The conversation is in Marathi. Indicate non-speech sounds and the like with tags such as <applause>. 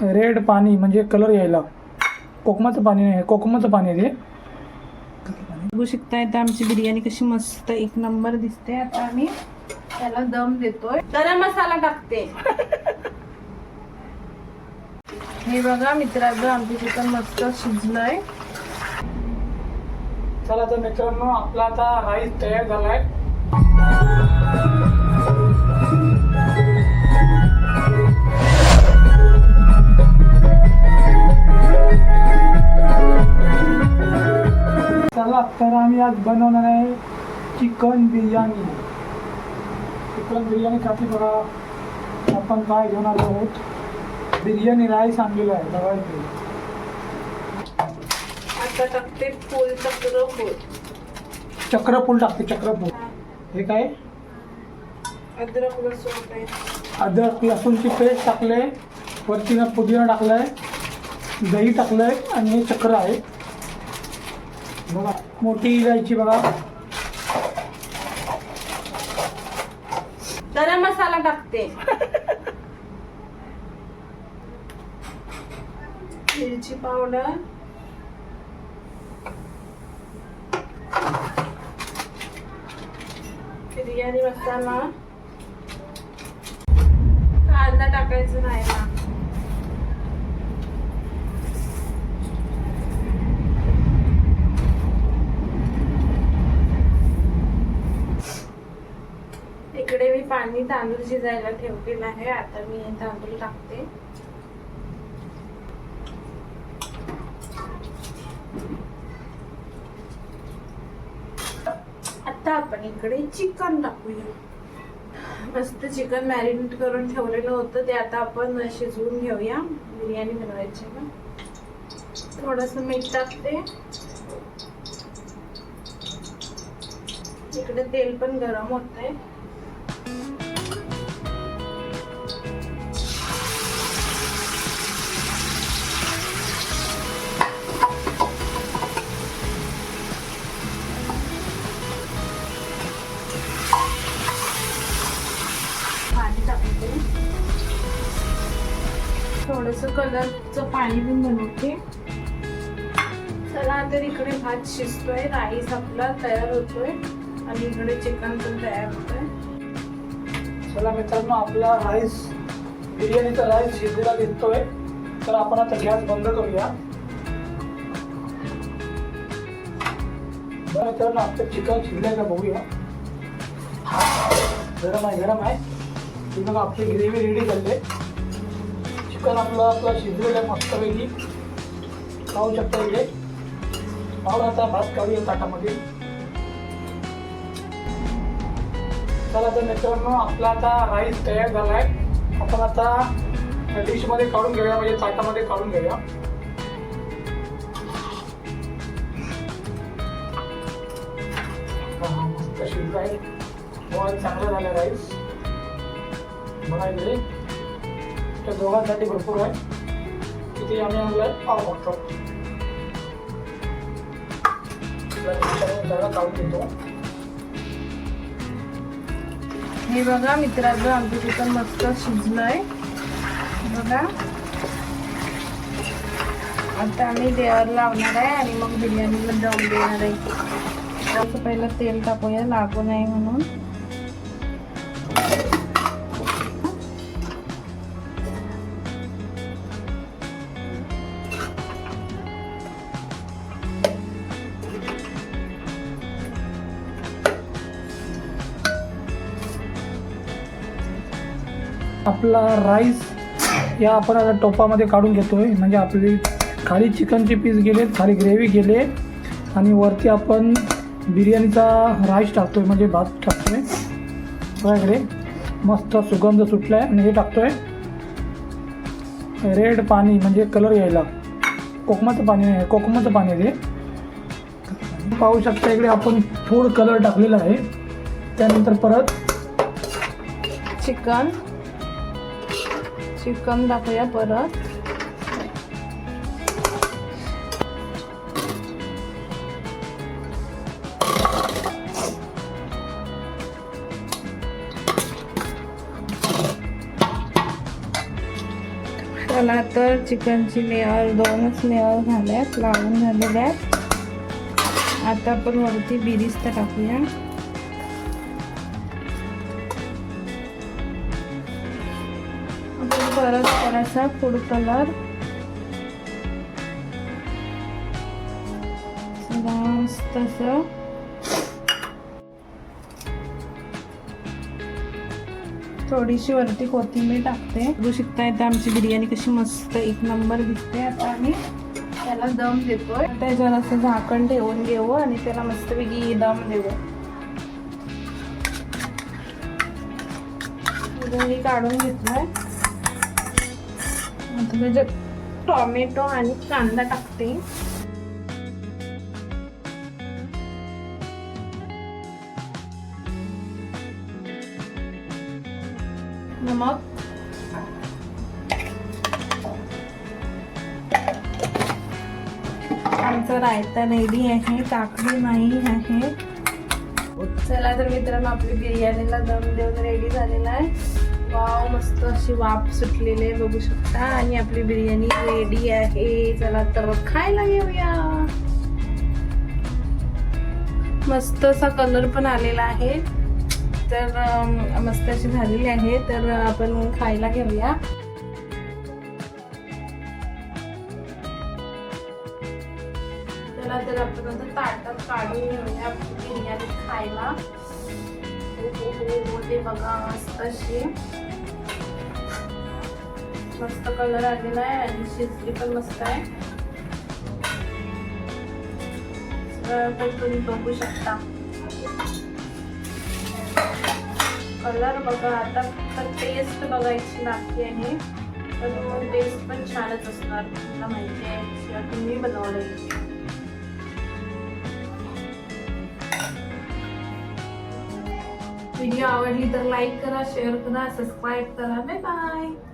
रेड पाणी म्हणजे कलर यायला. कोकमाचं पाणी नाही कोकमाचं पाणी आहे ते. बघू शकता इथं आमची बिर्याणी कशी मस्त एक नंबर दिसते. आता आम्ही त्याला दम देतोय. गरम मसाला टाकते. <laughs> हे बघा मित्रांनो आमचं चिकन मस्त शिजलंय. चला तर मित्रांनो आपला आता राईस तयार झालाय. तर आम्ही आज बनवणार आहे चिकन बिर्याणी. चिकन बिर्याणीसाठी बघा आपण काय घेऊन आलो आहोत? बिर्याणी राईस आणलेला आहे बघा. आता टाकते फुल चक्र फुल चक्रफूल टाकते चक्रफूल. हे. काय? अद्रक लसूण पेस्ट. अद्रक लसूणची पेस्ट टाकले वरतीनं पुदिना टाकलाय दही टाकलंय आणि हे चक्र आहे. बघा मोठी इलायची बघा. गरम मसाला टाकते. मिरची पावडर. बिर्याणी मसाला. कांदा टाकायचा नाही ना. मी तांदूळ शिजायला ठेवलेला आहे. आता मी हे तांदूळ टाकते. आता आपण इकडे चिकन टाकूया. मस्त चिकन मॅरिनेट करून ठेवलेलं होतं. ते आता आपण शिजवून घेऊया. बिर्याणी बनवायची ना. थोडस मीठ टाकते. इकडे तेल पण गरम होत आहे थोडस कलरचं पाणी पण बनवते. चला तर इकडे भात शिजतोय राईस आपला तयार होतोय आणि इकडे चिकन पण तयार होतोय. चला मित्रांनो आपला राईस बिर्याणीचा राईस शिजलेला दिसतोय. तर आपण आता गॅस बंद करूया. मित्रांनो आपलं चिकन शिजलंय का बघूया गरम आहे गरम आहे. ही बघा आपली ग्रेव्ही रेडी झाली चिकन आपलं आपलं शिजलेलं आहे मस्तपैकी. खाऊ शकता इकडे पाहून आता भात काढूया ताटामध्ये. चला तर मित्रांनो आपला आता राईस तयार झाला आहे आपण आता डिशमध्ये काढून घेऊया म्हणजे ताटामध्ये काढून घेऊया. हा, शिजलं आहे चांगला झाला राईस. बघा त्या दोघांसाठी भरपूर आहे. किती आम्ही आणलं? पाव बघतो सगळं घेतो. हे बघा मित्रांनो आमचं चिकन मस्त शिजलंय. बघा. आता आम्ही देवर लावणार आहे आणि मग बिर्याणीला दम देणार आहे. असं पहिलं तेल टाकूया लागू नये म्हणून. आपला राईस या आपण आता टोपामध्ये काढून घेतोय. म्हणजे आपली खाली चिकनचे पीस गेले खाली ग्रेव्ही गेले आणि वरती आपण बिर्याणीचा राईस टाकतोय. म्हणजे भात टाकतोय. आहे सगळ्याकडे मस्त सुगंध सुटलाय. आणि हे टाकतोय रेड पाणी म्हणजे कलर यायला. कोकमाचं पाणी नाही कोकमाचं पाणी आहे ते. पाहू शकता इकडे आपण फूड कलर टाकलेला आहे. त्यानंतर परत चिकन. चिकन टाकूया परत. चला तर चिकनची लेअर दोनच लेअर झाल्यात लावून झालेल्या आहेत. आता आपण वरती बिरिस्ता टाकूया. परत करायचा फूड कलर मस्त असं. थोडीशी वरती कोथिंबीर टाकते. बघू शकता येते आमची बिर्याणी कशी मस्त एक नंबर दिसते. आता आम्ही त्याला दम देतोय. त्याच्यावर असं झाकण ठेवून घेऊ आणि त्याला मस्तपैकी दम देऊ. मी काढून घेतलाय. आता त्याच्यात टोमॅटो आणि कांदा टाकते. नमक आमचं रायता रेडी आहे काकडी नाही आहे. चला तर मित्रांनो आपली बिर्याणीला दम देऊन रेडी झालेला आहे. वाव मस्त अशी वाफ सुटलेली आहे बघू शकता. आणि आपली बिर्याणी रेडी आहे. चला तर खायला घेऊया मस्त असा कलर पण आलेला आहे. तर मस्त अशी झालेली आहे. तर आपण खायला घेऊया. चला तर आपण आता ताटात काढून घेऊया बिर्याणी खायला. हो, हो, हो, हो, हो ते बघा मस्त अशी. मस्त कलर आलेला आहे आणि शिजली पण मस्त आहे. तुम्ही बघू शकता. कलर बघा आता फक्त टेस्ट बघायची बाकी आहे. पण टेस्ट पण छानच असणार मला माहिती आहे. तुम्ही बनवलंय. व्हिडिओ आवडली तर लाईक करा शेअर करा सबस्क्राईब करा. Bye bye